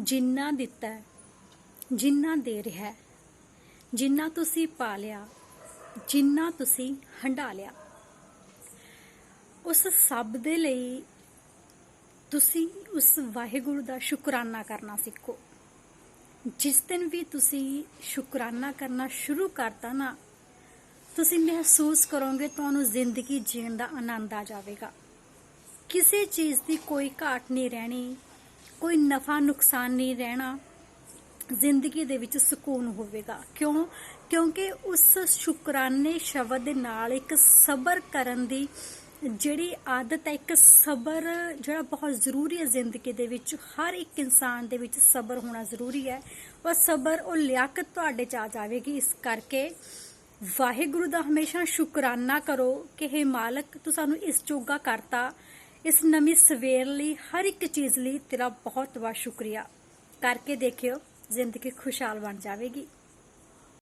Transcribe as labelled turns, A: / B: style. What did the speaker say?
A: ਜਿੰਨਾ ਦਿੱਤਾ ਜਿੰਨਾ ਦੇ ਰਿਹਾ ਜਿੰਨਾ ਤੁਸੀਂ ਪਾ ਲਿਆ, ਜਿੰਨਾ ਤੁਸੀਂ ਹੰਡਾ ਲਿਆ। ਉਸ ਸਭ ਦੇ ਲਈ ਤੁਸੀਂ ਉਸ ਵਾਹਿਗੁਰੂ ਦਾ ਸ਼ੁਕਰਾਨਾ ਕਰਨਾ ਸਿੱਖੋ। ਜਿਸ ਦਿਨ ਵੀ ਤੁਸੀਂ ਸ਼ੁਕਰਾਨਾ ਕਰਨਾ ਸ਼ੁਰੂ ਕਰਤਾ ਨਾ, ਤੁਸੀਂ ਮਹਿਸੂਸ ਕਰੋਗੇ ਤੁਹਾਨੂੰ ਜ਼ਿੰਦਗੀ ਜੀਣ ਦਾ ਆਨੰਦ ਆ ਜਾਵੇਗਾ। ਕਿਸੇ ਚੀਜ਼ ਦੀ ਕੋਈ ਘਾਟ ਨਹੀਂ ਰਹਿਣੀ ਕੋਈ ਨਫਾ ਨੁਕਸਾਨ ਨਹੀਂ ਰਹਿਣਾ, ਜ਼ਿੰਦਗੀ ਦੇ ਵਿੱਚ ਸਕੂਨ ਹੋਵੇਗਾ। ਕਿਉਂ? ਕਿਉਂਕਿ ਉਸ ਸ਼ੁਕਰਾਨੇ ਸ਼ਬਦ ਦੇ ਨਾਲ ਇੱਕ ਸਬਰ ਕਰਨ ਦੀ ਜਿਹੜੀ ਆਦਤ ਹੈ, ਇੱਕ ਸਬਰ ਜਿਹੜਾ ਬਹੁਤ ਜ਼ਰੂਰੀ ਹੈ ਜ਼ਿੰਦਗੀ ਦੇ ਵਿੱਚ। ਹਰ ਇੱਕ ਇਨਸਾਨ ਦੇ ਵਿੱਚ ਸਬਰ ਹੋਣਾ ਜ਼ਰੂਰੀ ਹੈ। ਉਹ ਸਬਰ ਉਹ ਲਿਆਕਤ ਤੁਹਾਡੇ ਚ ਆ ਜਾਵੇਗੀ। ਇਸ ਕਰਕੇ ਵਾਹਿਗੁਰੂ ਦਾ ਹਮੇਸ਼ਾ ਸ਼ੁਕਰਾਨਾ ਕਰੋ ਕਿ हे ਮਾਲਕ, ਤੂੰ ਸਾਨੂੰ ਇਸ ਜੋਗਾ ਕਰਤਾ। ਇਸ ਨਵੀਂ ਸਵੇਰ ਲਈ ਹਰ ਇੱਕ ਚੀਜ਼ ਲਈ ਤੇਰਾ ਬਹੁਤ ਬਹੁਤ ਸ਼ੁਕਰੀਆ। ਕਰਕੇ ਦੇਖਿਓ, ਜ਼ਿੰਦਗੀ ਖੁਸ਼ਹਾਲ ਬਣ ਜਾਵੇਗੀ।